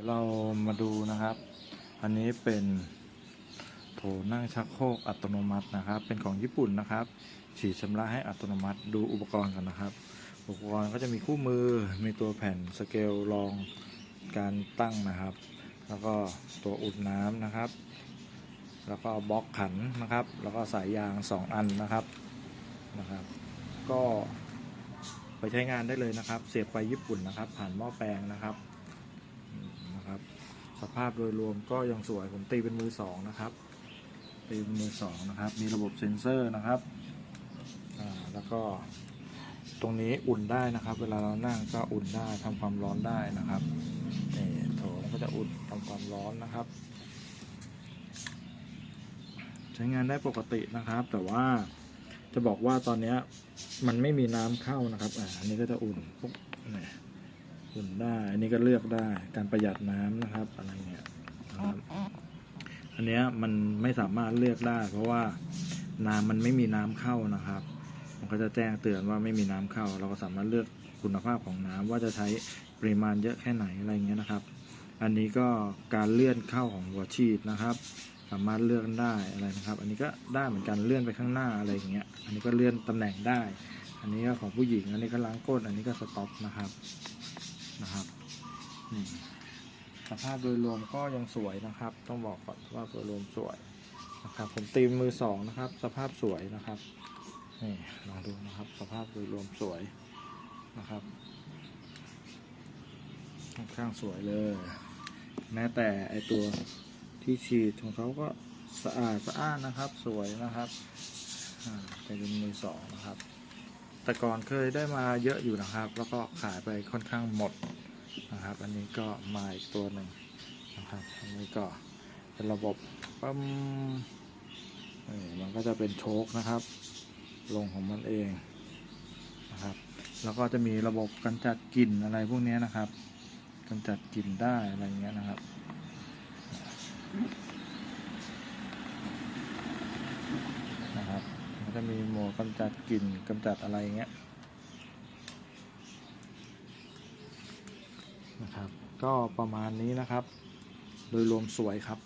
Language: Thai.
ยวเรามาดูนะครับ อันนี้เป็นโถนั่งชักโครกอัตโนมัตินะครับ เป็นของญี่ปุ่นนะครับ ฉีดชำระให้อัตโนมัติดูอุปกรณ์กันนะครับ อุปกรณ์ก็จะมีคู่มือ มีตัวแผ่นสเกลรองการตั้งนะครับ แล้วก็ตัวอุดน้ำนะครับ แล้วก็บล็อกขันนะครับ แล้วก็สายยาง 2 อันนะครับนะครับ ก็ไปใช้งานได้เลยนะครับ เสียบไฟญี่ปุ่นนะครับ ผ่านหม้อแปลงนะครับ นะครับ สภาพโดยรวมก็ยังสวยผมตีเป็นมือสองนะครับ ตีเป็นมือสองนะครับ มีระบบเซ็นเซอร์นะครับอ่าแล้วก็ตรงนี้อุ่นได้นะครับ เวลาเรานั่งก็อุ่นได้ทำความร้อนได้นะครับนี่โถมันก็จะอุ่นทำความร้อนนะครับ ใช้งานได้ปกตินะครับ แต่ว่าจะบอกว่าตอนนี้มันไม่มีน้ำเข้านะครับอ่าอันนี้ก็จะอุ่นปุ๊บนี่ อุ่นได้ อันนี้ก็เลือกได้ การประหยัดน้ำนะครับ อะไรเงี้ยนะครับ อันเนี้ยมันไม่สามารถเลือกได้ เพราะว่าน้ำมันไม่มีน้ำเข้านะครับ มันก็จะแจ้งเตือนว่าไม่มีน้ำเข้า เราก็สามารถเลือกคุณภาพของน้ำว่าจะใช้ปริมาณเยอะแค่ไหนอะไรเงี้ยนะครับ อันนี้ก็การเลื่อนเข้าของหัวฉีดนะครับ สามารถเลื่อนได้อะไรนะครับ อันนี้ก็ได้เหมือนกันเลื่อนไปข้างหน้าอะไรอย่างเงี้ย อันนี้ก็เลื่อนตำแหน่งได้ อันนี้ก็ของผู้หญิง อันนี้ก็ล้างก้น อันนี้ก็สต็อปนะครับ นะครับนี่สภาพโดยรวมก็ยังสวยนะครับ ต้องบอกก่อนว่าโดยรวมสวยนะครับ ผมตีมือสองนะครับ สภาพสวยนะครับนี่ลองดูนะครับ สภาพโดยรวมสวยนะครับค่อนข้างสวยเลย แม้แต่ไอตัวที่ฉีดของเขาก็สะอาดสะอ้านนะครับ สวยนะครับเป็นมือสองนะครับ แต่ก่อนเคยได้มาเยอะอยู่นะครับ แล้วก็ขายไปค่อนข้างหมดนะครับ อันนี้ก็มาอีกตัวหนึ่งนะครับอันนี้ก็เป็นระบบปั๊มนี่มันก็จะเป็นโชคนะครับ ลงของมันเองนะครับ แล้วก็จะมีระบบกันจัดกลิ่นอะไรพวกนี้นะครับกำจัดกลิ่นได้อะไรเงี้ยนะครับนะครับมัน จะมีหมดกำจัดกลิ่นกำจัดอะไรเงี้ยนะครับ ก็ประมาณนี้นะครับ โดยรวมสวยครับ